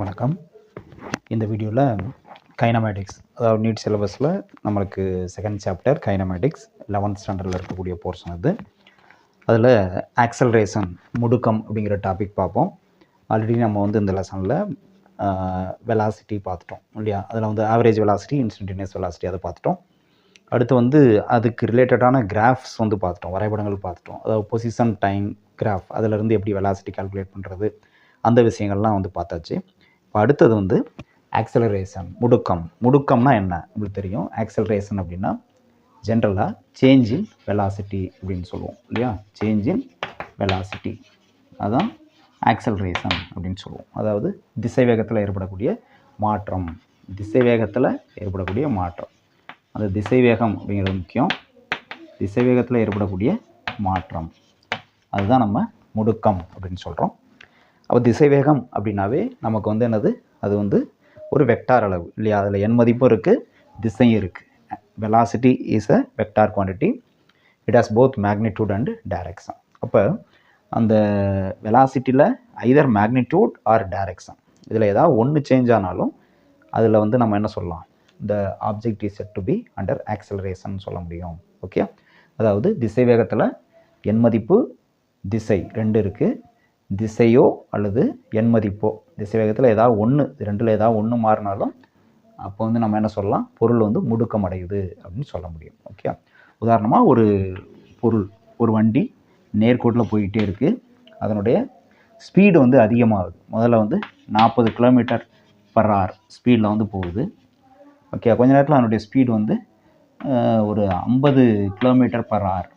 வணக்கம். இந்த வீடியோவில் கைனமேட்டிக்ஸ் அதாவது நீட் சிலபஸில் நம்மளுக்கு செகண்ட் சாப்டர் கைனமேட்டிக்ஸ் லெவன்த் ஸ்டாண்டர்டில் இருக்கக்கூடிய போர்ஷன் அது அதில் ஆக்சலரேஷன் முடுக்கம் அப்படிங்கிற டாபிக் பார்ப்போம். ஆல்ரெடி நம்ம வந்து இந்த லெசனில் வெலாசிட்டி பார்த்துட்டோம் இல்லையா? அதில் வந்து ஆவரேஜ் வெலாசிட்டி இன்ஸ்டன்டேனியஸ் வெலாசிட்டி அதை பார்த்துட்டோம். அடுத்து வந்து அதுக்கு ரிலேட்டடான கிராஃப்ஸ் வந்து பார்த்துட்டோம் வரைபடங்கள் பார்த்துட்டோம். அதாவது பொசிஷன் டைம் கிராஃப் அதிலிருந்து எப்படி வெலாசிட்டி கால்குலேட் பண்ணுறது அந்த விஷயங்கள்லாம் வந்து பார்த்தாச்சு. இப்போ அடுத்தது வந்து ஆக்சலரேஷன் முடுக்கம். முடுக்கம்னா என்ன? உங்களுக்கு தெரியும். ஆக்சலரேஷன் அப்படின்னா ஜென்ரலாக சேஞ்ச் இன் வெலாசிட்டி அப்படின்னு சொல்லுவோம் இல்லையா? சேஞ்ச் இன் வெலாசிட்டி அதுதான் ஆக்சலரேஷன் அப்படின்னு சொல்லுவோம். அதாவது திசை வேகத்தில் ஏற்படக்கூடிய மாற்றம். திசை வேகத்தில் ஏற்படக்கூடிய மாற்றம். அந்த திசை வேகம் அப்படிங்கிறது முக்கியம். திசை வேகத்தில் ஏற்படக்கூடிய மாற்றம். அதுதான் நம்ம முடுக்கம் அப்படின்னு சொல்கிறோம் அப்போ திசைவேகம் அப்படின்னாவே நமக்கு வந்து என்னது? அது வந்து ஒரு வெக்டார் அளவு. இல்லையா? அதில் எண் மதிப்பும் இருக்குது திசையும் இருக்குது velocity is a vector quantity it has both magnitude and direction அப்போ அந்த வெலாசிட்டியில் ஐதர் மேக்னிடியூட் ஆர் டைரக்ஷன் இதில் ஏதாவது ஒன்று சேஞ்ச் ஆனாலும் அதில் வந்து நம்ம என்ன சொல்லலாம்? இந்த object is set to be under acceleration சொல்ல முடியும். ஓகே அதாவது திசை வேகத்தில் எண் மதிப்பு திசை ரெண்டு இருக்குது திசையோ அல்லது எண் மதிப்போ. திசை வேகத்தில் ஏதாவது ஒன்று ரெண்டில் ஏதாவது ஒன்று மாறினாலும் அப்போ வந்து நம்ம என்ன சொல்லலாம்? பொருள் வந்து முடுக்கம் அடையுது அப்படின்னு சொல்ல முடியும். ஓகே? உதாரணமாக ஒரு பொருள் ஒரு வண்டி நேர்கோட்டில் போயிட்டே இருக்குது அதனுடைய ஸ்பீடு வந்து அதிகமாகுது. முதல்ல வந்து நாற்பது கிலோமீட்டர் பர் ஹவர் ஸ்பீடில் வந்து போகுது. ஓகே? கொஞ்ச நேரத்தில் அதனுடைய ஸ்பீடு வந்து ஒரு ஐம்பது கிலோமீட்டர் பர் ஹவர்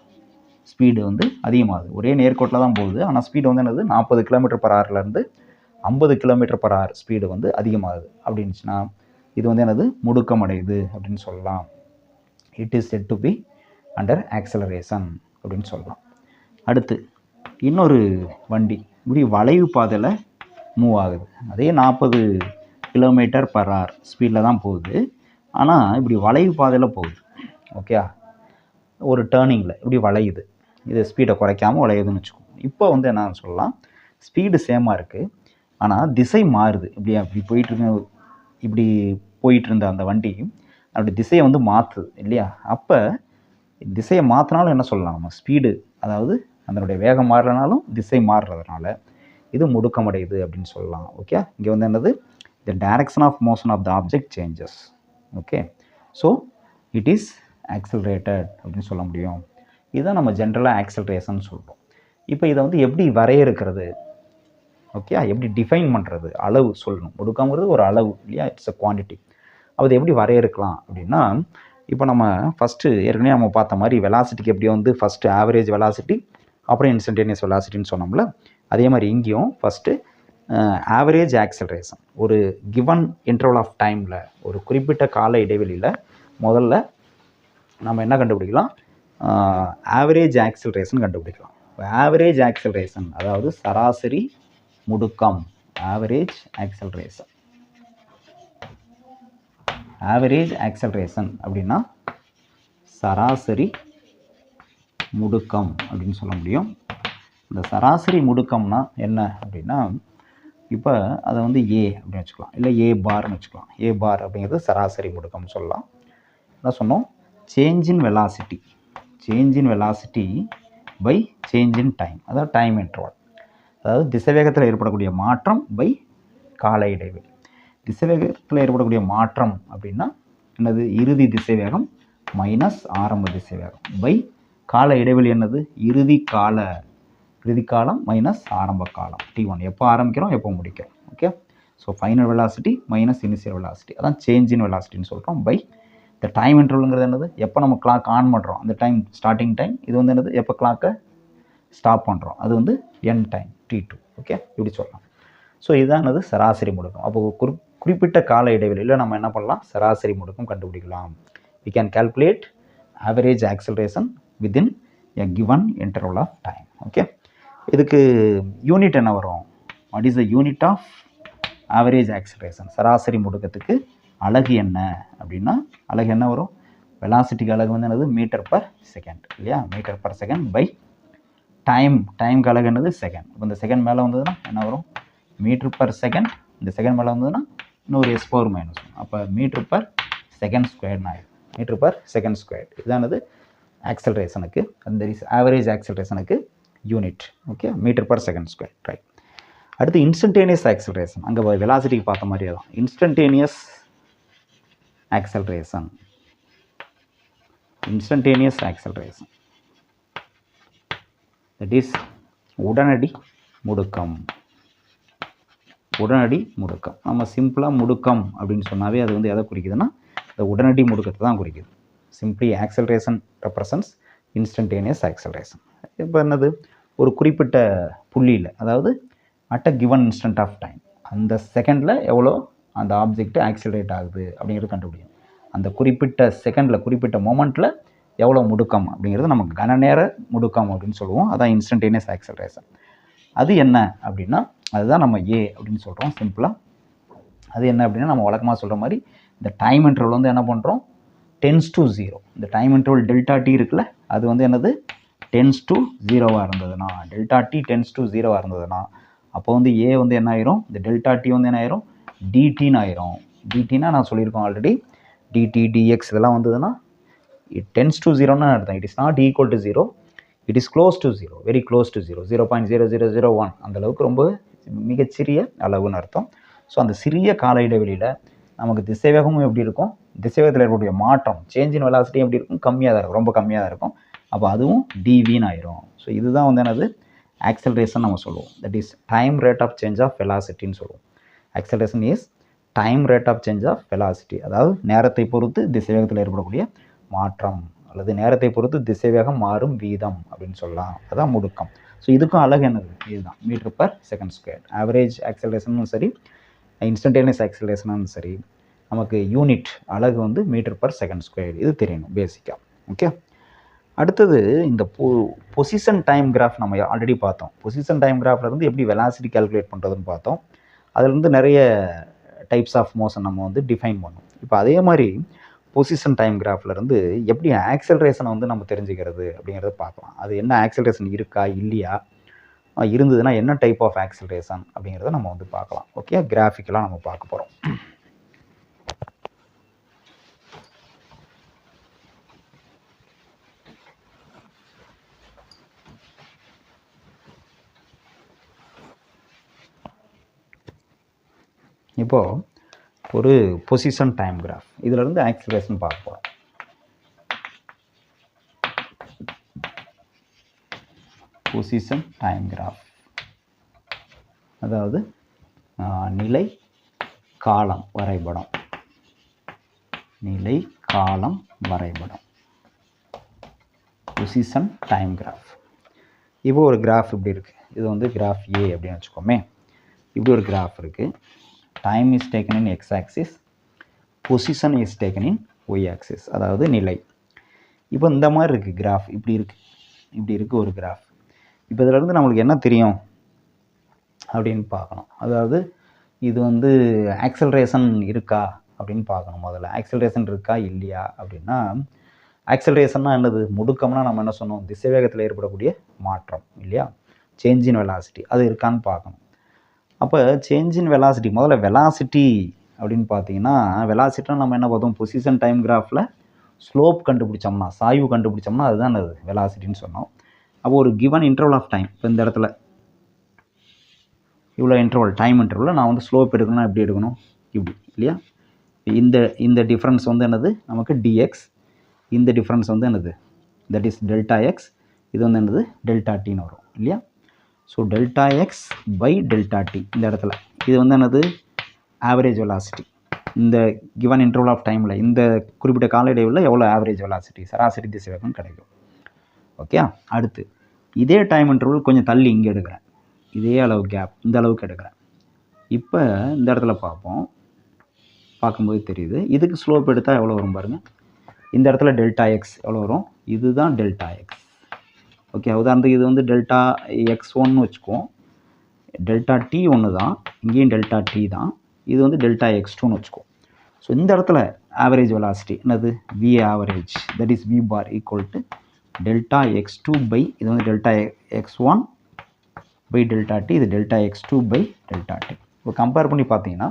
ஸ்பீடு வந்து அதிகமாகுது. ஒரே நேர்கோட்டில் தான் போகுது. ஆனால் ஸ்பீடு வந்து என்னது? நாற்பது கிலோமீட்டர் பர் ஹவர்லேருந்து ஐம்பது கிலோமீட்டர் பர் ஹவர் ஸ்பீடு வந்து அதிகமாகுது. அப்படின்னுச்சுன்னா இது வந்து என்னது? முடுக்கம் அடையுது அப்படின்னு சொல்லலாம். It is set to be under acceleration அப்படின்னு சொல்லலாம். அடுத்து இன்னொரு வண்டி. இப்படி வளைவு பாதையில் மூவ் ஆகுது. அதே நாற்பது கிலோமீட்டர் பர் ஹவர் ஸ்பீடில் தான் போகுது. ஆனால் இப்படி வளைவு பாதையில் போகுது. ஓகே ஒரு டேர்னிங்கில் இப்படி வளையுது. இது ஸ்பீடை குறைக்காமல் உழையுதுன்னு வச்சுக்கோங்க இப்போ வந்து என்ன சொல்லலாம். ஸ்பீடு சேமாக இருக்குது ஆனால் திசை மாறுது. இப்படி அப்படி போயிட்டு இப்படி போயிட்டுருந்த அந்த வண்டி அப்படி திசையை வந்து மாற்றுது இல்லையா? அப்போ திசையை மாற்றினாலும் என்ன சொல்லலாம் நம்ம? ஸ்பீடு அதாவது அதனுடைய வேகம் மாறலனாலும் திசை மாறுறதுனால இது முடுக்கமடையுது அப்படின்னு சொல்லலாம். ஓகே இங்கே வந்து என்னது? The direction of motion of the object changes okay so it is accelerated அப்படின்னு சொல்ல முடியும். இதுதான் நம்ம ஜென்ரலாக ஆக்சலரேஷன் சொல்கிறோம் இப்போ இதை வந்து எப்படி வரையறுக்கிறது? ஓகே எப்படி டிஃபைன் பண்ணுறது அளவு சொல்லணும். ஒடுக்கங்கிறது ஒரு அளவு இல்லையா? இட்ஸ் அ குவான்டிட்டி அது எப்படி வரையறுக்கலாம் அப்படின்னா இப்போ நம்ம ஃபஸ்ட்டு ஏற்கனவே நம்ம பார்த்த மாதிரி வெலாசிட்டிக்கு எப்படி வந்து ஃபஸ்ட்டு ஆவரேஜ் வெலாசிட்டி அப்புறம் இன்ஸ்டன்டேனியஸ் வெலாசிட்டின்னு சொன்னோம்ல அதே மாதிரி இங்கேயும் ஃபஸ்ட்டு ஆவரேஜ் ஆக்சலரேஷன் ஒரு கிவன் இன்டர்வல் ஆஃப் டைமில் ஒரு குறிப்பிட்ட கால இடைவெளியில் முதல்ல நம்ம என்ன கண்டுபிடிக்கலாம்? ஆவரேஜ் ஆக்சிலரேஷன் கண்டுபிடிக்கலாம். ஆவரேஜ் ஆக்சிலரேஷன் அதாவது சராசரி முடுக்கம். ஆவரேஜ் ஆக்சலரேஷன் ஆவரேஜ் ஆக்சலரேஷன் அப்படின்னா சராசரி முடுக்கம் அப்படின்னு சொல்ல முடியும். இந்த சராசரி முடுக்கம்னா என்ன அப்படின்னா இப்போ அதை வந்து ஏ அப்படின்னு வச்சுக்கலாம். இல்லை ஏ பார்னு வச்சுக்கலாம். ஏ பார் அப்படிங்கிறது சராசரி முடுக்கம்னு சொல்லலாம். என்ன சொன்னோம்? Change in velocity change in velocity by change in time அதாவது டைம் இன்டர்வல் அதாவது திசைவேகத்தில் ஏற்படக்கூடிய மாற்றம் பை கால இடைவெளி. திசைவேகத்தில் ஏற்படக்கூடிய மாற்றம் அப்படின்னா என்னது? இறுதி திசைவேகம் மைனஸ் ஆரம்ப திசைவேகம். பை கால இடைவெளி என்னது? இறுதி கால இறுதி காலம் மைனஸ் ஆரம்ப காலம். டி ஒன் எப்போ ஆரம்பிக்கிறோம்? எப்போ முடிக்கிறோம்? Okay so final velocity minus initial velocity அதான் சேஞ்ச் இன் வெலாசிட்டின்னு சொல்கிறோம் பை இந்த டைம் இன்டர்வலுங்கிறது என்னது? எப்போ நம்ம கிளாக் ஆன் பண்ணுறோம் அந்த டைம் ஸ்டார்டிங் டைம் இது வந்து என்னது? எப்போ கிளாக்கை ஸ்டாப் பண்ணுறோம் அது வந்து என் டைம் டி டூ ஓகே இப்படி சொல்லலாம். ஸோ இதுதான் சராசரி முடுக்கம். அப்போ குறி குறிப்பிட்ட கால இடைவெளியில் நம்ம என்ன பண்ணலாம்? சராசரி முடுக்கம் கண்டுபிடிக்கலாம். We can calculate average acceleration within a given interval of time okay இதுக்கு யூனிட் என்ன வரும்? What is the unit of average acceleration சராசரி முடுக்கத்துக்கு அழகு என்ன அப்படின்னா அழகு என்ன வரும்? வெலாசிட்டிக்கு அழகு வந்து என்னது? மீட்டர் பர் செகண்ட் இல்லையா? Metre per second by time time அழகு என்னது? செகண்ட் இப்போ இந்த செகண்ட் மேலே வந்ததுன்னா என்ன வரும்? மீட்ரு பர் செகண்ட் இந்த செகண்ட் மேலே வந்ததுன்னா இன்னொரு எஸ் பவர் மைனஸ் அப்போ மீட்ரு பர் செகண்ட் ஸ்கொயர்னு ஆயிடும். மீட்ரு பர் செகண்ட் ஸ்கொயர் இதானது ஆக்சலரேஷனுக்கு அந்த average ஆக்சலரேஷனுக்கு unit okay metre per second square right அடுத்து இன்ஸ்டன்டேனியஸ் ஆக்சலரேஷன் அங்கே வெலாசிட்டிக்கு பார்த்த மாதிரியே தான். Instantaneous acceleration. Instantaneous acceleration. That is உடனடி முடுக்கம். உடனடி முடுக்கம். நம்ம சிம்பிளாக முடுக்கம் அப்படின்னு சொன்னாவே அது வந்து எதை குறிக்குதுன்னா இந்த உடனடி முடுக்கத்தை தான் குறிக்குது. Simply acceleration represents instantaneous acceleration இப்போ என்னது? ஒரு குறிப்பிட்ட புள்ளியில் அதாவது at a given instant of time அந்த செகண்டில் எவ்வளோ? அந்த ஆப்ஜெக்ட் ஆக்சிலரேட் ஆகுது அப்படிங்கிறது கண்டுபிடிக்கும். அந்த குறிப்பிட்ட செகண்டில் குறிப்பிட்ட மொமெண்ட்டில் எவ்வளோ முடுக்கம் அப்படிங்கிறது நமக்கு கன நேர முடுக்கம் அப்படின்னு சொல்லுவோம். அதான் இன்ஸ்டன்டேனியஸ் ஆக்சலரேஷன் அது என்ன அப்படின்னா அதுதான் நம்ம ஏ அப்படின்னு சொல்கிறோம் சிம்பிளாக அது என்ன அப்படின்னா நம்ம வழக்கமாக சொல்கிற மாதிரி இந்த டைம் இன்டர்வல் வந்து என்ன பண்ணுறோம் டென்ஸ் டு ஜீரோ இந்த டைம் இன்டர்வல் டெல்டா டி இருக்குல்ல அது வந்து என்னது? டென்ஸ் டு ஜீரோவாக இருந்ததுன்னா டெல்டா டி டென்ஸ் டு ஜீரோவாக இருந்ததுன்னா அப்போ வந்து ஏ வந்து என்ன ஆயிரும்? இந்த டெல்டா டி வந்து என்ன ஆயிரும்? டிடின்னு ஆயிரும். டிடினா நான் சொல்லியிருக்கோம் ஆல்ரெடி டிடி டிஎக்ஸ் இதெல்லாம் வந்ததுன்னா இட் டென்ஸ் டு ஜீரோன்னு அர்த்தம். It is not equal to zero it is close to zero very close to zero zero point zero zero zero one அந்தளவுக்கு ரொம்ப மிகச்சிறிய அளவுன்னு அர்த்தம். ஸோ அந்த சிறிய கால இடைவெளியில் நமக்கு திசைவேகமும் எப்படி இருக்கும்? திசைவேகத்தில் இருக்கக்கூடிய மாற்றம் சேஞ்ச் இன் வெலாசிட்டியும் எப்படி இருக்கும்? கம்மியாக தான் இருக்கும். ரொம்ப கம்மியாக தான் இருக்கும். அப்போ அதுவும் டிவின்னு ஆயிரும். ஸோ இதுதான் வந்து என்னது? ஆக்சலரேஷன் நம்ம சொல்லுவோம். That is time rate of change of வெலாசிட்டின்னு சொல்லுவோம். Acceleration is time rate of change of velocity அதாவது நேரத்தை பொறுத்து திசைவேகத்தில் ஏற்படக்கூடிய மாற்றம் அல்லது நேரத்தை பொறுத்து திசைவேகம் மாறும் வீதம் அப்படின்னு சொல்லலாம். அதான் முடுக்கம். ஸோ இதுக்கும் அழகு என்னது? இதுதான். Metre per second square average ஆக்சலரேஷனும் சரி இன்ஸ்டன்டேனியஸ் ஆக்சலரேஷனும் சரி நமக்கு யூனிட் அழகு வந்து மீட்டர் பர் செகண்ட் ஸ்கொயர் இது தெரியணும் பேசிக்காக ஓகே அடுத்தது இந்த பொ பொசிஷன் டைம் கிராஃப் நம்ம ஆல்ரெடி பார்த்தோம். பொசிஷன் டைம் கிராஃபில் இருந்து எப்படி வெலாசிட்டி கால்குலேட் பண்ணுறதுன்னு பார்த்தோம். அதுலேருந்து நிறைய டைப்ஸ் ஆஃப் மோஷன் நம்ம வந்து டிஃபைன் பண்ணோம். இப்போ அதே மாதிரி பொசிஷன் டைம் கிராஃபில் இருந்து எப்படி ஆக்சலரேஷனை வந்து நம்ம தெரிஞ்சுக்கிறது அப்படிங்கிறத பார்க்கலாம். அது என்ன ஆக்சலரேஷன் இருக்கா இல்லையா? இருந்ததுன்னா என்ன டைப் ஆஃப் ஆக்சலரேஷன் அப்படிங்கிறத நம்ம வந்து பார்க்கலாம். ஓகே கிராஃபிக்கலாக நம்ம பார்க்க போகிறோம் இப்போது ஒரு பொசிஷன் டைம் கிராஃப் இதிலிருந்து ஆக்சிலேஷன் பார்க்க போகிறோம் பொசிஷன் டைம் கிராஃப் அதாவது நிலை காலம் வரைபடம். நிலை காலம் வரைபடம். பொசிஷன் டைம் கிராஃப் இப்போ ஒரு கிராஃப் இப்படி இருக்குது இது வந்து கிராஃப் ஏ அப்படின்னு வச்சுக்கோமே. இப்படி ஒரு கிராஃப் இருக்குது time is taken in X axis position is taken in Y axis அதாவது நிலை. இப்போ இந்த மாதிரி இருக்குது கிராஃப் இப்படி இருக்குது இப்படி இருக்குது ஒரு கிராஃப் இப்போ இதிலேருந்து நம்மளுக்கு என்ன தெரியும்? அப்படின்னு பார்க்கணும். அதாவது இது வந்து ஆக்சலரேஷன் இருக்கா அப்படின்னு பார்க்கணும் முதல்ல. ஆக்சலரேஷன் இருக்கா இல்லையா அப்படின்னா ஆக்சலரேஷன்னா என்னது? முடுக்கம்னா நம்ம என்ன சொன்னோம்? திசைவேகத்தில் ஏற்படக்கூடிய மாற்றம் இல்லையா? சேஞ்ச் இன் வெலாசிட்டி அது இருக்கான்னு பார்க்கணும். அப்போ சேஞ்ச் இன் வெலாசிட்டி முதல்ல வெலாசிட்டி அப்படின்னு பார்த்தீங்கன்னா வெலாசிட்டினா நம்ம என்ன பார்த்தோம்? பொசிஷன் டைம் கிராஃபில் ஸ்லோப் கண்டுபிடிச்சோம்னா சாய்வு கண்டுபிடிச்சோம்னா அதுதான் அது வெலாசிட்டின்னு சொன்னோம். அப்போ ஒரு கிவன் இன்டர்வல் ஆஃப் டைம் இப்போ இந்த இடத்துல இவ்வளோ இன்டர்வல் டைம் இன்டர்வலில் நான் வந்து ஸ்லோப் எடுக்கணும்னா எப்படி எடுக்கணும்? இப்படி இல்லையா? இந்த இந்த டிஃப்ரென்ஸ் வந்து என்னது? நமக்கு டிஎக்ஸ் இந்த டிஃப்ரென்ஸ் வந்து என்னது? தட் இஸ் டெல்டா எக்ஸ் இது வந்து என்னது? டெல்டா டின்னு வரும் இல்லையா? So delta X by delta T இந்த இடத்துல. இது வந்து என்னது? ஆவரேஜ் வெலாசிட்டி இந்த கிவன் இன்டர்வல் ஆஃப் டைமில் இந்த குறிப்பிட்ட கால இடைவெளியில் எவ்வளோ ஆவரேஜ் வெலாசிட்டி சராசரி திசைவேகம் கிடைக்கும். ஓகே அடுத்து இதே டைம் இன்டர்வல் கொஞ்சம் தள்ளி இங்கே எடுக்கிறேன். இதே அளவு கேப் இந்த அளவுக்கு எடுக்கிறேன். இப்போ இந்த இடத்துல பார்ப்போம். பார்க்கும்போது தெரியுது. இதுக்கு ஸ்லோப் எடுத்தால் எவ்வளோ வரும் பாருங்கள் இந்த இடத்துல டெல்டா எக்ஸ் எவ்வளோ வரும்? இதுதான் டெல்டா எக்ஸ் ஓகே உதாரணத்துக்கு இது வந்து டெல்டா எக்ஸ் ஒன்னு வச்சுக்குவோம் டெல்டா டி ஒன்று தான் இங்கேயும் டெல்டா டி தான். இது வந்து டெல்டா எக்ஸ் டூன்னு வச்சுக்குவோம் ஸோ இந்த இடத்துல ஆவரேஜ் வெலாசிட்டி என்னது? V average that is V bar equal to delta X two by இது வந்து delta X one by delta T இது delta X two by delta T இப்போ கம்பேர் பண்ணி பார்த்தீங்கன்னா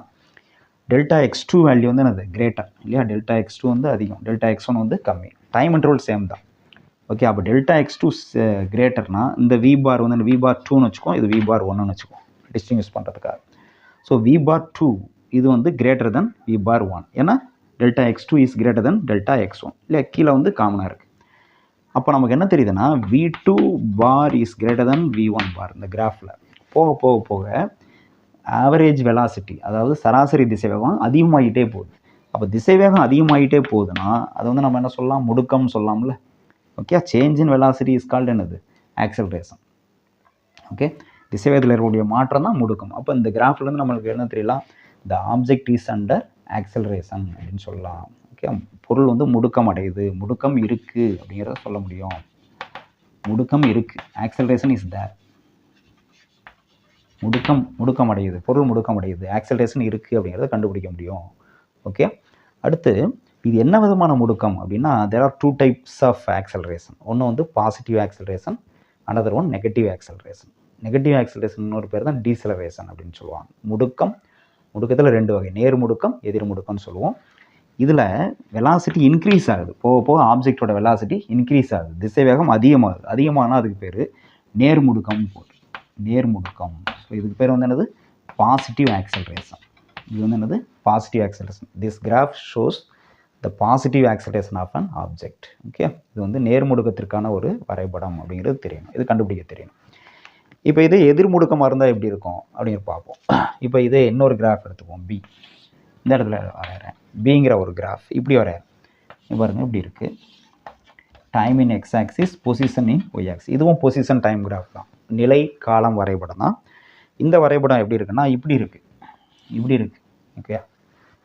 டெல்டா எக்ஸ் டூ வேல்யூ வந்து என்னது? Greater இல்லையா? டெல்டா எக்ஸ் டூ வந்து அதிகம் டெல்டா எக்ஸ் ஒன் வந்து கம்மி. டைம் இன்டர்வல் சேம் தான். ஓகே அப்போ டெல்டா எக்ஸ் டூ கிரேட்டர்னா இந்த வி பார் வந்து வி பார் டூன்னு வச்சுக்கோம் இது வி பார் ஒன்னு வச்சுக்கோம் டிஸ்டிங்யூஸ் பண்ணுறதுக்காக ஸோ வி பார் டூ இது வந்து greater than V bar one ஏன்னா delta X two is greater than delta X one இல்லை கீழே வந்து காமனாக இருக்குது அப்போ நமக்கு என்ன தெரியுதுன்னா V two bar is greater than V one bar இந்த கிராஃபில் போக போக போக ஆவரேஜ் வெலாசிட்டி அதாவது சராசரி திசைவேகம் அதிகமாகிட்டே போகுது. அப்போ திசைவேகம் அதிகமாகிட்டே போகுதுன்னா அதை வந்து நம்ம என்ன சொல்லலாம்? முடுக்கம் சொல்லலாம்ல. Okay change in velocity is called என்னது? ஆக்சலரேஷன் ஓகே திசைவேகத்தில் இருக்கக்கூடிய மாற்றம் தான் முடுக்கம். அப்போ இந்த கிராஃப்லேருந்து நம்மளுக்கு என்ன தெரியலாம் the object is under acceleration அப்படின்னு சொல்லலாம். ஓகே பொருள் வந்து முடுக்கம் அடையுது. முடுக்கம் இருக்குது அப்படிங்கிறத சொல்ல முடியும். முடுக்கம் இருக்குது ஆக்சலரேஷன் இஸ் தேர் முடுக்கம் முடுக்கம் அடையுது. பொருள் முடுக்கம் அடையுது. ஆக்சலரேஷன் இருக்குது அப்படிங்கிறத கண்டுபிடிக்க முடியும். ஓகே அடுத்து இது என்ன விதமான முடுக்கம் அப்படின்னா there are two types of acceleration ஒன்று வந்து positive acceleration another one negative acceleration negative acceleration இன்னொரு பேர் தான் டீசலரேஷன் அப்படின்னு சொல்லுவாங்க. முடுக்கம் முடுக்கத்தில் ரெண்டு வகை. நேர் முடுக்கம் எதிர் முடுக்கம்னு சொல்லுவோம். இதில் வெலாசிட்டி இன்க்ரீஸ் ஆகுது. போக போக ஆப்ஜெக்டோட வெலாசிட்டி இன்க்ரீஸ் ஆகுது. திசை வேகம் அதிகமாகுது. அதிகமானால் அதுக்கு பேர் நேர் முடுக்கம் போட்டு நேர் முடுக்கம். ஸோ இதுக்கு பேர் வந்து என்னது? பாசிட்டிவ் ஆக்சலரேஷன் இது வந்து என்னது? Positive acceleration this graph shows the positive acceleration of an object okay இது வந்து நேர்முடுக்கத்திற்கான ஒரு வரைபடம் அப்படிங்கிறது தெரியணும். இது கண்டுபிடிக்க தெரியணும். இப்போ இது எதிர்முடுக்கமாக இருந்தால் எப்படி இருக்கும் அப்படின்னு பார்ப்போம். இப்போ இதே இன்னொரு கிராஃப் எடுத்துப்போம். பி இந்த இடத்துல வரைகிறேன் பிங்கிற ஒரு கிராஃப் இப்படி வரைகிறேன் பாருங்கள் இப்படி இருக்குது time in X axis position in Y axis இதுவும் பொசிஷன் டைம் கிராஃப் தான். நிலை காலம் வரைபடம் தான். இந்த வரைபடம் எப்படி இருக்குன்னா இப்படி இருக்குது இப்படி இருக்குது ஓகே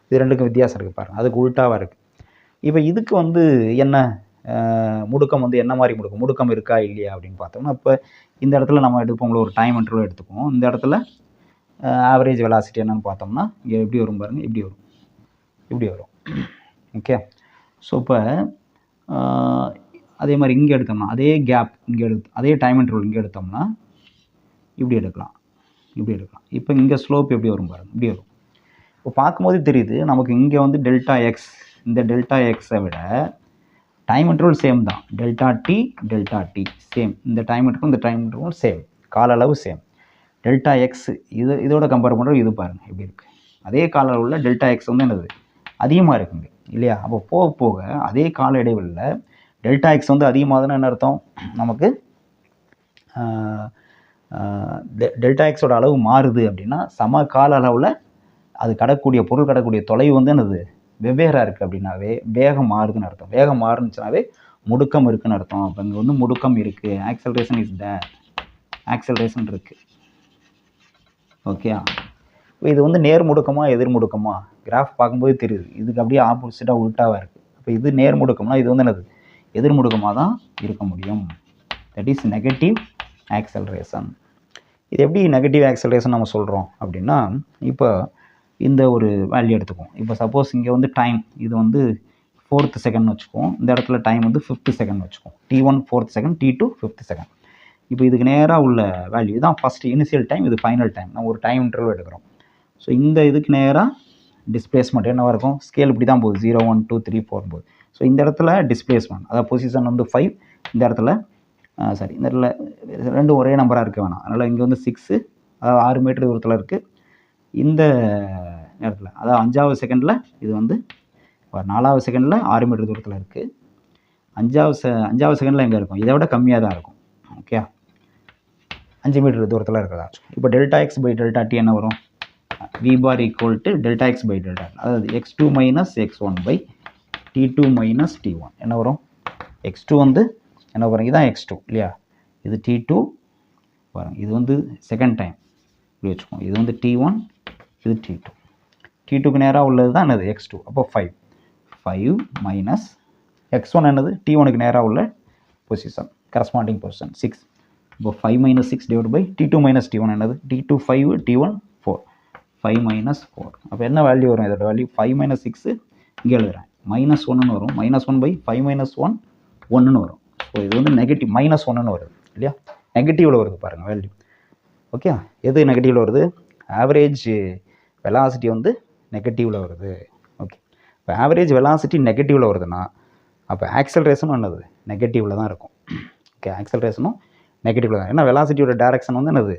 இது ரெண்டுக்கும் வித்தியாசம் இருக்குது பாருங்கள் அதுக்கு உள்ட்டாவாக இருக்குது இப்போ இதுக்கு வந்து என்ன முடுக்கம் வந்து என்ன மாதிரி முடுக்கம்? முடுக்கம் இருக்கா இல்லையா அப்படின்னு பார்த்தோம்னா இப்போ இந்த இடத்துல நம்ம எடுப்போம்ல ஒரு டைம் இன்டர்வல் எடுத்துக்குவோம். இந்த இடத்துல ஆவரேஜ் வெலாசிட்டி என்னன்னு பார்த்தோம்னா இங்கே எப்படி வரும் பாருங்கள் இப்படி வரும். இப்படி வரும். ஓகே ஸோ இப்போ அதே மாதிரி இங்கே எடுத்தோம்னா அதே கேப் இங்கே எடுத்து அதே டைம் இன்டர்வல் இங்கே எடுத்தோம்னா இப்படி எடுக்கலாம். இப்படி எடுக்கலாம். இப்போ இங்கே ஸ்லோப் எப்படி வரும் பாருங்க இப்படி வரும். இப்போ பார்க்கும்போது தெரியுது நமக்கு இங்கே வந்து டெல்டா எக்ஸ் இந்த டெல்டா எக்ஸை விட டைம் இன்டர்வல் சேம் தான். Delta T delta T same இந்த டைம் இன்டர்வல் இந்த டைம் இன்டர்வல் சேம் கால அளவு சேம் டெல்டா எக்ஸ் இது இதோட கம்பேர் பண்ணுறது இது பாருங்கள் எப்படி இருக்குது அதே கால அளவில் டெல்டா எக்ஸ் வந்து என்னது? அதிகமாக இருக்குங்க. இல்லையா? அப்போ போக போக அதே கால இடைவெளியில் டெல்டா எக்ஸ் வந்து அதிகமாகுதுன்னு என்ன அர்த்தம்? நமக்கு டெல்டா எக்ஸோட அளவு மாறுது அப்படின்னா சம கால அளவில் அது கடக்கூடிய பொருள் கடக்கூடிய தொலைவு வந்து என்னது? வெவ்வேறாக இருக்குது அப்படின்னாவே வேகம் மாறுதுன்னு அர்த்தம். வேகம் மாறுனுச்சுனாவே முடுக்கம் இருக்குன்னு அர்த்தம். அப்போ இங்கே வந்து முடுக்கம் இருக்குது ஆக்சலரேஷன் இஸ் தேர் ஆக்சலரேஷன் இருக்குது ஓகே இது வந்து நேர் முடுக்கமா எதிர் முடுக்கமா? கிராஃப் பார்க்கும்போது தெரியுது. இதுக்கு அப்படியே ஆப்போசிட்டாக உல்ட்டாவாக இருக்குது அப்போ இது நேர் முடுக்கம்னா இது வந்து என்னது? எதிர் முடுக்கமாக தான் இருக்க முடியும். தட் இஸ் நெகட்டிவ் ஆக்சலரேஷன் இது எப்படி நெகட்டிவ் ஆக்சலரேஷன் நம்ம சொல்கிறோம் அப்படின்னா இப்போ இந்த ஒரு வேல்யூ எடுத்துக்குவோம். இப்போ சப்போஸ் இங்கே வந்து டைம் இது வந்து ஃபோர்த்து செகண்ட் வச்சுக்குவோம். இந்த இடத்துல டைம் வந்து ஃபிஃப்த்து செகண்ட் வச்சுக்குவோம். T one fourth second T two fifth second இப்போ இதுக்கு நேராக உள்ள வேல்யூ தான் ஃபஸ்ட் இனிஷியல் டைம் இது ஃபைனல் டைம் நம்ம ஒரு டைம் இன்டர்வல் எடுக்கிறோம். ஸோ இந்த இதுக்கு நேராக டிஸ்பிளேஸ்மெண்ட் என்னவாக இருக்கும்? ஸ்கேல் இப்படி தான் போகுது. Zero one two three four போகுது. ஸோ இந்த இடத்துல டிஸ்பிளேஸ்மெண்ட் அதாவது பொசிஷன் வந்து ஃபைவ் இந்த இடத்துல சாரி இந்த இடத்துல ரெண்டும் ஒரே நம்பராக இருக்க வேணாம். அதனால் இங்கே வந்து சிக்ஸு அதாவது ஆறு மீட்டர் தூரத்தில் இருக்குது இந்த நேரத்தில் அதாவது அஞ்சாவது செகண்டில் இது வந்து நாலாவது செகண்டில் ஆறு மீட்டர் தூரத்தில் இருக்குது அஞ்சாவது செ அஞ்சாவது செகண்டில் எங்கே இருக்கும்? இதை விட கம்மியாக தான் இருக்கும். ஓகே அஞ்சு மீட்டர் தூரத்தில் இருக்கிறதா இப்போ delta X by delta T என்ன வரும்? V bar equal to delta X by delta அதாவது X two minus X one by T two minus T one என்ன வரும்? எக்ஸ் டூ வந்து என்ன வரும்? இதுதான் எக்ஸ் டூ இல்லையா? இது டி டூ வரும். இது வந்து செகண்ட் டைம் இப்படி வச்சுக்கோங்க. இது வந்து டி ஒன் இது டி டூ டி டூக்கு நேராக உள்ளது தான் என்னது? எக்ஸ் டூ அப்போ five five minus X one என்னது? டி ஒனுக்கு நேராக உள்ள பொசிஷன் கரஸ்பாண்டிங் பொசிஷன் சிக்ஸ் இப்போ five minus six divide by T two minus T one என்னது? T two five T one four five minus four அப்போ என்ன value வரும்? இதோட வேல்யூ ஃபைவ் மைனஸ் சிக்ஸு இங்கே எழுதுகிறேன் மைனஸ் ஒன்றுன்னு வரும். Minus one by five minus one ஒன்றுன்னு வரும். ஸோ இது வந்து நெகட்டிவ் மைனஸ் ஒன்றுன்னு வருது. இல்லையா? நெகட்டிவில் வருது பாருங்கள் வேல்யூ ஓகே எது நெகட்டிவில் வருது? ஆவரேஜ் வெலாசிட்டி வந்து நெகட்டிவில் வருது. ஓகே இப்போ ஆவரேஜ் வெலாசிட்டி நெகட்டிவில் வருதுன்னா அப்போ ஆக்சலரேஷனும் என்னது? நெகட்டிவில் தான் இருக்கும். ஓகே ஆக்சலரேஷனும் நெகட்டிவில் தான் ஏன்னா வெலாசிட்டியோட டேரக்ஷன் வந்து என்னது?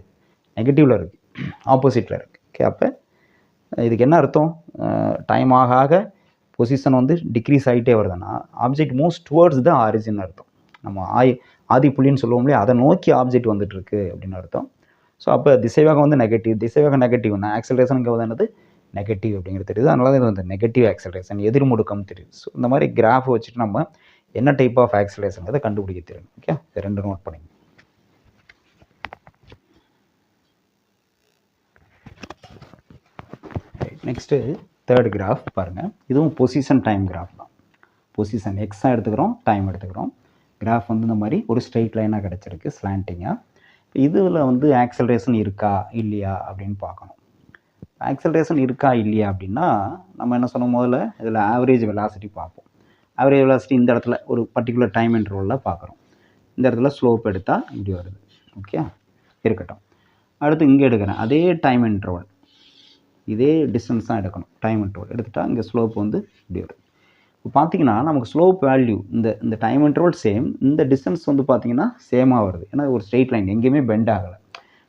நெகட்டிவில் இருக்குது ஆப்போசிட்டில் இருக்குது ஓகே அப்போ இதுக்கு என்ன அர்த்தம்? டைம் ஆக ஆக பொசிஷன் வந்து டிக்ரீஸ் ஆகிட்டே வருதுன்னா object moves towards the origin அர்த்தம். நம்ம ஆய் ஆதி புள்ளின்னு சொல்லுவோம்லையே அதை நோக்கி ஆப்ஜெக்ட் வந்துட்டுருக்கு அப்படின்னு அர்த்தம். ஸோ அப்போ திசைவேகம் வந்து நெகட்டிவ் திசைவேகம் நெகட்டிவ்னா ஆக்சலரேஷன் வந்து என்னது? நெகட்டிவ் அப்படிங்கிறது தெரியுது. அதனால தான் இது வந்து நெகட்டிவ் ஆக்சலரேஷன் எதிர்முடுக்கம் தெரியுது. ஸோ இந்த மாதிரி கிராஃப் வச்சுட்டு நம்ம என்ன டைப் ஆஃப் ஆக்சலரேஷன் கண்டுபிடிக்க தெரியும். ஓகே ரெண்டு நோட் பண்ணுங்க நெக்ஸ்ட்டு தேர்ட் கிராஃப் பாருங்கள் இதுவும் பொசிஷன் டைம் கிராஃப் தான். பொசிஷன் எக்ஸாக எடுத்துக்கிறோம் டைம் எடுத்துக்கிறோம். கிராஃப் வந்து இந்த மாதிரி ஒரு ஸ்ட்ரெயிட் லைனாக கிடச்சிருக்கு ஸ்லாண்டிங்காக இதில் வந்து ஆக்சலரேஷன் இருக்கா இல்லையா அப்படின்னு பார்க்கணும். ஆக்சலரேஷன் இருக்கா இல்லையா அப்படின்னா நம்ம என்ன சொன்னோம் முதல்ல? இதில் ஆவரேஜ் வெலாசிட்டி பார்ப்போம். ஆவரேஜ் வெலாசிட்டி இந்த இடத்துல ஒரு பர்டிகுலர் டைம் இன்டர்வலில் பார்க்குறோம். இந்த இடத்துல ஸ்லோப் எடுத்தால் இப்படி வருது. ஓகே இருக்கட்டும். அடுத்து இங்கே எடுக்கிறேன். அதே டைம் இன்டர்வல் இதே டிஸ்டன்ஸ் தான் எடுக்கணும். டைம் இன்டர்வல் எடுத்துட்டால் இங்கே ஸ்லோப் வந்து இப்படி வருது இப்போ பார்த்தீங்கன்னா நமக்கு ஸ்லோப் வேல்யூ இந்த இந்த டைம் இன்டர்வல் சேம் இந்த டிஸ்டன்ஸ் வந்து பார்த்தீங்கன்னா சேமாக வருது. ஏன்னா ஒரு ஸ்ட்ரெயிட் லைன் எங்கேயுமே பெண்ட் ஆகலை.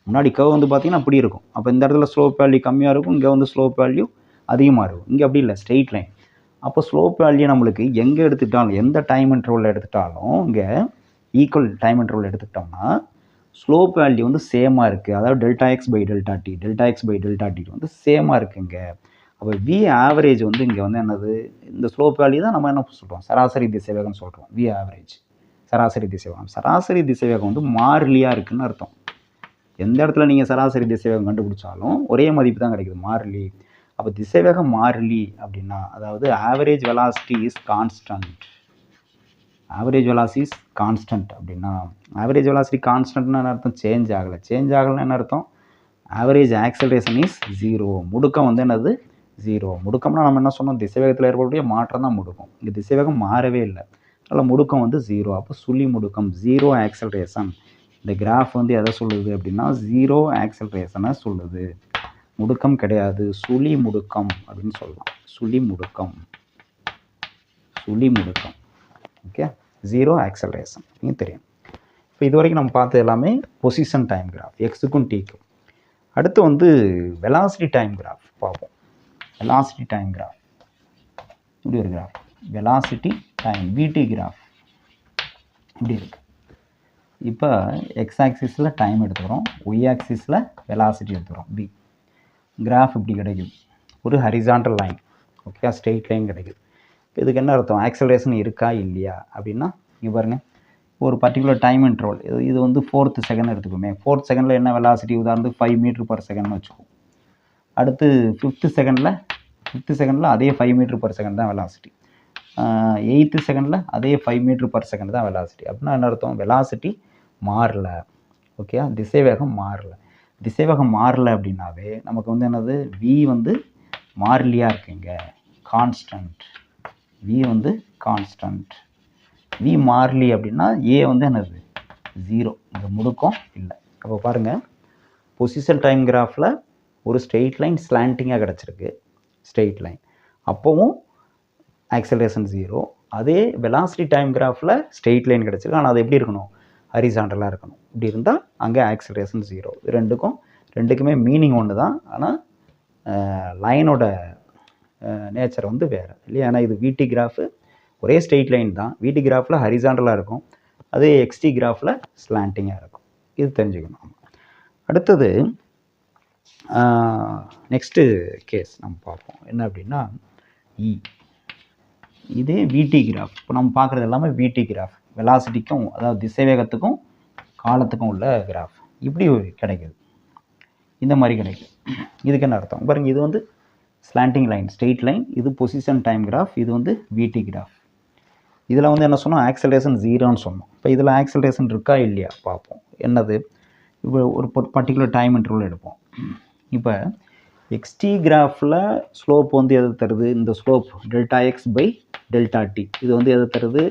முன்னாடி கவ் வந்து பார்த்தீங்கன்னா அப்படி இருக்கும். அப்போ இந்த இடத்துல ஸ்லோப் வேல்யூ கம்மியாக இருக்கும் இங்கே வந்து ஸ்லோப் வேல்யூ அதிகமாக இருக்கும். இங்கே அப்படி இல்லை ஸ்ட்ரெயிட் லைன் அப்போ ஸ்லோப் வேல்யூ நம்மளுக்கு எங்கே எடுத்துக்கிட்டாலும் எந்த டைம் இன்டர்வலில் எடுத்துட்டாலும் இங்கே ஈக்குவல் டைம் இன்டர்வல் எடுத்துக்கிட்டோம்னா ஸ்லோப் வேல்யூ வந்து சேமாக இருக்குது அதாவது delta X by delta T delta X by delta T வந்து சேமாக இருக்குங்க அப்போ வி ஆவரேஜ் வந்து இங்கே வந்து என்னது? இந்த ஸ்லோப் வேல்யூ தான் நம்ம என்ன சொல்கிறோம் சராசரி திசைவேகம்னு சொல்கிறோம் வி ஆவரேஜ் சராசரி திசைவேகம். சராசரி திசைவேகம் வந்து மாறிலியாக இருக்குதுன்னு அர்த்தம். எந்த இடத்துல நீங்கள் சராசரி திசைவேகம் கண்டுபிடிச்சாலும் ஒரே மதிப்பு தான் கிடைக்குது. மாறிலி. அப்போ திசைவேகம் மாறிலி அப்படின்னா அதாவது average velocity is constant average velocity is constant அப்படின்னா ஆவரேஜ் வெலாசிட்டி கான்ஸ்டன்ட்னு என்ன அர்த்தம்? சேஞ்ச் ஆகலை. சேஞ்ச் ஆகலைன்னு என்ன அர்த்தம்? ஆவரேஜ் ஆக்சலரேஷன் இஸ் ஜீரோ முடுக்கம் வந்து என்னது? ஜீரோ முடுக்கம்னா நம்ம என்ன சொன்னோம்? திசைவேகத்தில் ஏற்படக்கூடிய மாற்றம் தான் முடுக்கம். இங்கே திசைவேகம் மாறவே இல்லை. அதனால் முடுக்கம் வந்து ஜீரோ அப்போ சுழி முடுக்கம் ஜீரோ ஆக்சலரேஷன் இந்த கிராஃப் வந்து எதை சொல்லுது அப்படின்னா ஜீரோ ஆக்சலரேஷனை சொல்லுது. முடுக்கம் கிடையாது. சுழி முடுக்கம் அப்படின்னு சொல்லலாம். சுழி முடுக்கம். சுழி முடுக்கம். ஓகே ஜீரோ ஆக்சலரேஷன் அப்படின்னு தெரியும். இப்போ இது வரைக்கும் நம்ம பார்த்தது எல்லாமே பொசிஷன் டைம் கிராஃப் எக்ஸுக்கும் டீக்கும் அடுத்து வந்து வெலாசிட்டி டைம் கிராஃப் பார்ப்போம். Velocity time graph. இப்படி ஒரு graph velocity time vt graph இப்படி இருக்கு. இப்போ எக்ஸ் ஆக்சிஸில் டைம் எடுத்துக்கிறோம். ஒய் ஆக்சிஸில் வெலாசிட்டி எடுத்துக்கிறோம். பி கிராஃப் இப்படி கிடைக்கும் ஒரு horizontal line okay straight line கிடைக்குது. இதுக்கு என்ன அர்த்தம்? ஆக்சலரேஷன் இருக்கா இல்லையா? அப்படின்னா இங்கே பாருங்கள் ஒரு பர்டிகுலர் டைம் இன்ட்ரோல் இது இது வந்து ஃபோர்த்து செகண்ட் எடுத்துக்கோமே. ஃபோர்த் செகண்டில் என்ன வெலாசிட்டி உதாரணத்துக்கு ஃபைவ் மீட்ரு பர் செகண்ட்னு வச்சுக்கோம் அடுத்து ஃபிஃப்த்து செகண்டில் ஃபிஃப்த்து செகண்டில் அதே ஃபைவ் மீட்ரு பர் செகண்ட் தான் வெலாசிட்டி எயித்து செகண்டில் அதே ஃபைவ் மீட்ரு பர் செகண்ட் தான் வெலாசிட்டி அப்படின்னா என்ன அர்த்தம்? வெலாசிட்டி மாறல. ஓகே திசைவேகம் மாறல. திசைவேகம் மாறல அப்படின்னாவே நமக்கு வந்து என்னது? வி வந்து மாறிலியாக இருக்குங்க கான்ஸ்டன்ட் வி வந்து கான்ஸ்டன்ட் வி மாறிலி அப்படின்னா ஏ வந்து என்னது? ஜீரோ இந்த முடுக்கம் இல்லை. அப்போ பாருங்கள் பொசிஷன் டைம் கிராஃபில் ஒரு ஸ்ட்ரெயிட் லைன் ஸ்லாண்டிங்காக கிடச்சிருக்கு. ஸ்ட்ரெயிட் லைன் அப்போவும் ஆக்சலரேஷன் ஜீரோ அதே வெலாசிட்டி டைம் கிராஃபில் ஸ்ட்ரெயிட் லைன் கிடச்சிருக்கு. ஆனால் அது எப்படி இருக்கணும்? ஹரிசாண்டலாக இருக்கணும். இப்படி இருந்தால் அங்கே ஆக்சலரேஷன் ஜீரோ ரெண்டுக்கும் ரெண்டுக்குமே மீனிங் ஒன்று தான் ஆனால் லைனோட நேச்சர் வந்து வேறு இல்லையா? ஆனால் இது விடி கிராஃபு ஒரே ஸ்ட்ரெயிட் லைன் தான். விடி கிராஃபில் ஹரிசாண்டலாக இருக்கும். அதே எக்ஸ்டி கிராஃபில் ஸ்லாண்டிங்காக இருக்கும். இது தெரிஞ்சுக்கணும். அடுத்தது நெக்ஸ்ட்டு கேஸ் நம்ம பார்ப்போம். என்ன அப்படின்னா இ இதே விடி கிராஃப் இப்போ நம்ம பார்க்குறது எல்லாமே விடி கிராஃப் வெலாசிட்டிக்கும் அதாவது திசைவேகத்துக்கும் காலத்துக்கும் உள்ள கிராஃப் இப்படி கிடைக்குது. இந்த மாதிரி கிடைக்குது. இதுக்கு என்ன அர்த்தம்? பாருங்கள் இது வந்து ஸ்லாண்டிங் லைன் ஸ்ட்ரெயிட் லைன் இது பொசிஷன் டைம் கிராஃப் இது வந்து விடி கிராஃப் இதில் வந்து என்ன சொன்னோம்? ஆக்சலேஷன் ஜீரோன்னு சொன்னோம். இப்போ இதில் ஆக்சலேஷன் இருக்கா இல்லையா? பார்ப்போம். என்னது? இப்போ ஒரு பர்டிகுலர் டைம் இன்டர்வல் எடுப்போம். இப்போ எக்ஸ்டி கிராஃபில் ஸ்லோப் வந்து எதை தருது? இந்த slope delta x by delta t இது வந்து எதை தருது?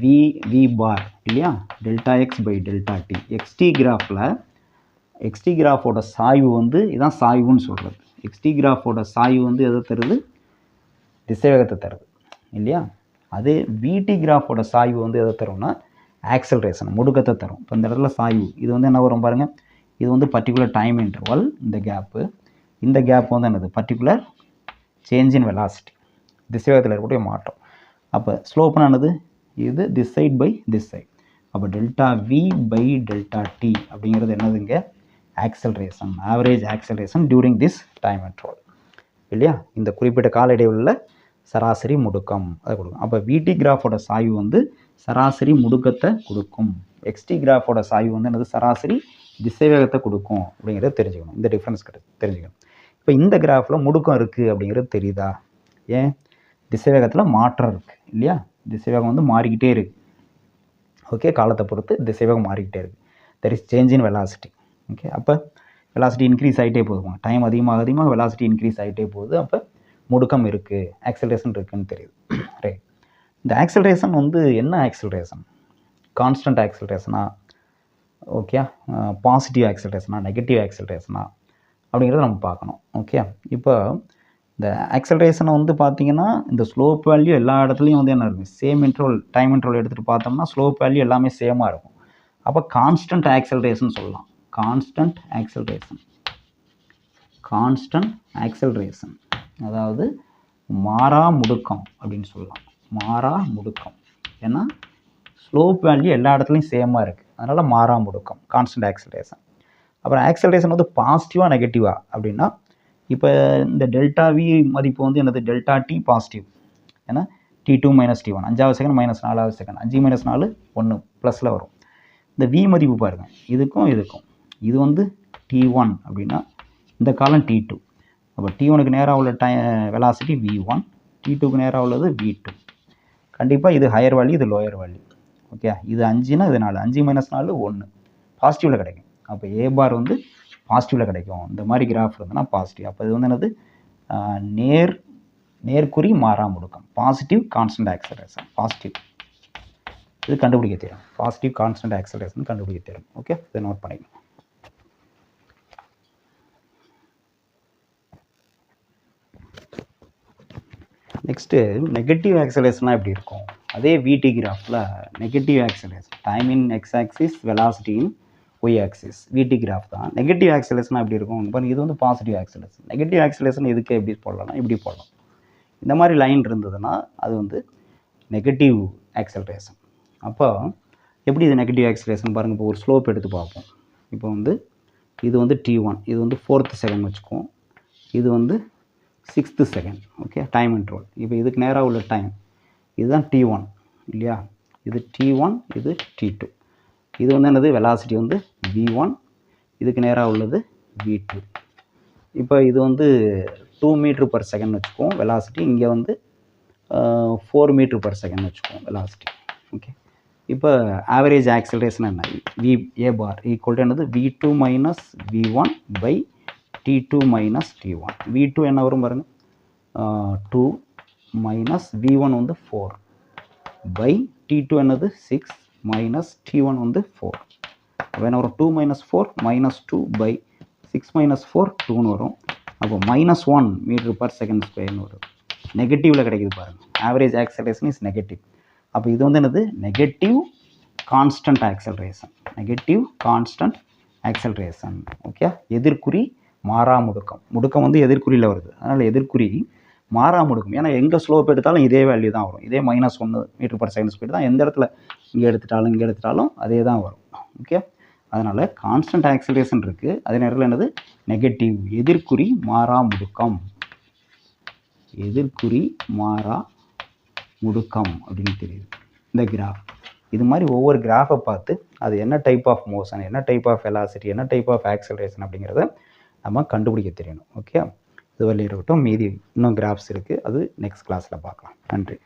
வி வி பார் இல்லையா? Delta x by delta t XT கிராஃபில் XT கிராஃபோட சாய்வு வந்து இதான் சாய்வுன்னு சொல்கிறது எக்ஸ்டி கிராஃபோட சாய்வு வந்து எதை தருது? திசைவேகத்தை தருது இல்லையா? அதே விடி கிராஃபோட சாய்வு வந்து எதை தரும்னா ஆக்சலரேஷன் முடுக்கத்தை தரும். இப்போ இந்த இடத்துல சாய்வு இது வந்து என்ன வரும் பாருங்கள் இது வந்து பர்டிகுலர் டைம் இன்டர்வல் இந்த கேப்பு இந்த கேப் வந்து என்னது? பர்டிகுலர் சேஞ்ச் இன் வெலாசிட்டி திசைவேகத்தில் இருக்கக்கூடிய மாற்றம். அப்போ ஸ்லோப்னா என்னது? இது this side by this side அப்போ delta v by delta t அப்படிங்கிறது என்னதுங்க? Acceleration average acceleration during this time interval இல்லையா? இந்த குறிப்பிட்ட கால இடைவெளியில் சராசரி முடுக்கம் அதை கொடுக்கும். அப்போ விடி கிராஃபோட சாய்வு வந்து சராசரி முடுக்கத்தை கொடுக்கும். எக்ஸ்டி கிராஃபோட சாய்வு வந்து என்னது? சராசரி திசைவேகத்தை கொடுக்கும் அப்படிங்கிறத தெரிஞ்சுக்கணும். இந்த டிஃப்ரென்ஸ் கிடையாது தெரிஞ்சுக்கணும். இப்போ இந்த கிராஃபில் முடுக்கம் இருக்குது அப்படிங்கிறது தெரியுதா? ஏன்? திசைவேகத்தில் மாற்றம் இருக்குது இல்லையா? திசைவேகம் வந்து மாறிக்கிட்டே இருக்குது ஓகே காலத்தை பொறுத்து திசைவேகம் மாறிக்கிட்டே இருக்குது there is change in velocity okay அப்போ வெலாசிட்டி இன்க்ரீஸ் ஆகிட்டே போகுதுமா டைம் அதிகமாக அதிகமாக வெலாசிட்டி இன்க்ரீஸ் ஆகிட்டே போகுது. அப்போ முடுக்கம் இருக்குது ஆக்சலரேஷன் இருக்குதுன்னு தெரியுது. ரைட் இந்த ஆக்சலரேஷன் வந்து என்ன ஆக்சலரேஷன் கான்ஸ்டன்ட் ஆக்சலரேஷனா ஓகே பாசிட்டிவ் ஆக்சலரேஷனா நெகட்டிவ் ஆக்சலரேஷனா அப்படிங்கிறத நம்ம பார்க்கணும். ஓகே இப்போ இந்த ஆக்சலரேஷனை வந்து பார்த்திங்கன்னா இந்த ஸ்லோப் வேல்யூ எல்லா இடத்துலையும் வந்து என்ன இருக்கும்? சேம் இன்ட்ரோல் டைம் இன்ட்ரோல் எடுத்துகிட்டு பார்த்தோம்னா ஸ்லோப் வேல்யூ எல்லாமே சேமாக இருக்கும். அப்போ கான்ஸ்டன்ட் ஆக்சலரேஷன் சொல்லலாம். கான்ஸ்டன்ட் ஆக்சலரேஷன் கான்ஸ்டன்ட் ஆக்சலரேஷன் அதாவது மாறா முடுக்கம் அப்படின்னு சொல்லலாம். மாறா முடுக்கம். ஏன்னா ஸ்லோப் வேல்யூ எல்லா இடத்துலையும் சேமாக இருக்குது அதனால் மாறா முடுக்கம் கான்ஸ்டன்ட் ஆக்சலரேஷன் அப்புறம் ஆக்சலரேஷன் வந்து பாசிட்டிவாக நெகட்டிவாக அப்படின்னா இப்போ இந்த டெல்டா வி மதிப்பு வந்து என்னது? டெல்டா டி பாசிட்டிவ் ஏன்னா t two minus t one அஞ்சாவது செகண்ட் மைனஸ் நாலாவது செகண்ட் அஞ்சு மைனஸ் நாலு ஒன்று ப்ளஸில் வரும். இந்த வி மதிப்பு பாருங்கள் இதுக்கும் இதுக்கும். இது வந்து டி ஒன் அப்படின்னா இந்த காலம் டி டூ அப்போ டி ஒனுக்கு நேராக உள்ள டை வெலாசிட்டி வி ஒன் டி டூக்கு நேராக உள்ளது வி டூ கண்டிப்பாக இது ஹையர் வேல்யூ இது லோயர் வேல்யூ ஓகே இது அஞ்சுனா இது நாலு. அஞ்சு மைனஸ் நாலு ஒன்று பாசிட்டிவில் கிடைக்கும். அப்போ ஏ பார் வந்து பாசிட்டிவில் கிடைக்கும். இந்த மாதிரி கிராஃப் இருந்ததுன்னா பாசிட்டிவ் அப்போ இது வந்து என்னது? நேர் நேர்குறி மாறா முடுக்கம் பாசிட்டிவ் கான்ஸ்டன்ட் ஆக்சலரேஷன் பாசிட்டிவ் இது கண்டுபிடிக்க தெரியும். பாசிட்டிவ் கான்ஸ்டன்ட் ஆக்சலரேஷன் கண்டுபிடிக்க தெரியும். ஓகே இதை நோட் பண்ணிக்கணும். நெக்ஸ்ட்டு நெகட்டிவ் ஆக்சலேஷன்லாம் எப்படி இருக்கும்? அதே விடி கிராஃபில் negative acceleration time in x axis velocity in y axis VT graph தான். நெகட்டிவ் ஆக்சலேஷன் எப்படி இருக்கும்? பாருங்கள் இது வந்து பாசிட்டிவ் ஆக்சலேஷன் நெகட்டிவ் ஆக்சலேஷன் எதுக்கு எப்படி போடலாம்னா இப்படி போடலாம். இந்த மாதிரி லைன் இருந்ததுன்னா அது வந்து நெகட்டிவ் ஆக்சலரேஷன் அப்போ எப்படி இது நெகட்டிவ் ஆக்சலேஷன் பாருங்கள் இப்போ ஒரு ஸ்லோப் எடுத்து பார்ப்போம். இப்போ வந்து இது வந்து டி ஒன் இது வந்து ஃபோர்த்து செகண்ட் வச்சுக்குவோம். இது வந்து sixth second okay time interval இப்போ இதுக்கு நேராக உள்ள டைம் இதுதான் டி ஒன் இல்லையா? இது டி ஒன் இது டி டூ இது வந்து என்னது? வெலாசிட்டி வந்து வி ஒன் இதுக்கு நேராக உள்ளது வி டூ இப்போ இது வந்து டூ மீட்ரு பர் செகண்ட் வச்சுக்குவோம். வெலாசிட்டி இங்கே வந்து ஃபோர் மீட்ரு பர் செகண்ட் வச்சுக்குவோம் வெலாசிட்டி ஓகே இப்போ ஆவரேஜ் ஆக்சிலரேஷன் என்ன? V a bar equal to என்னது? V two minus v one by t two minus t one v two என்ன வரும் பாருங்கள் டூ மைனஸ் வி ஒன் வந்து ஃபோர் பை டி டூ என்னது six minus D one வந்து four அப்போ என்ன வரும்? Two minus four minus two by six minus four டூன்னு வரும். அப்போ minus one metre per second ஸ்கொயர்னு வரும். நெகட்டிவில் கிடைக்குது பாருங்கள் ஆவரேஜ் ஆக்சலரேஷன் இஸ் நெகட்டிவ் அப்போ இது வந்து என்னது? Negative constant acceleration negative constant acceleration okay எதிர்குறி மாறா முடுக்கம். முடுக்கம் வந்து எதிர்குறியில் வருது. அதனால் எதிர்குறி மாறா இருக்கும் ஏன்னா எங்கே ஸ்லோப் எடுத்தாலும் இதே வேல்யூ தான் வரும். இதே மைனஸ் ஒன்று மீட்டர் பர் செகண்ட் ஸ்பீடு தான். எந்த இடத்துல இங்கே எடுத்துட்டாலும் இங்கே எடுத்துட்டாலும் அதே தான் வரும். ஓகே அதனால் கான்ஸ்டன்ட் ஆக்சிலேஷன் இருக்குது அதே நேரத்தில் என்னது? நெகட்டிவ் எதிர்குறி மாறா முடுக்கம். எதிர்குறி மாறா முடுக்கம் அப்படின்னு தெரியுது. இந்த கிராஃப் இது மாதிரி ஒவ்வொரு கிராஃபை பார்த்து அது என்ன டைப் ஆஃப் மோஷன் என்ன டைப் ஆஃப் வெலாசிட்டி என்ன டைப் ஆஃப் ஆக்சலரேஷன் அப்படிங்கிறத நம்ம கண்டுபிடிக்க தெரியணும். ஓகே இது இருக்கட்டும் மீதி இன்னும் கிராஃப்ஸ் இருக்குது அது நெக்ஸ்ட் கிளாஸில் பார்க்கலாம். நன்றி.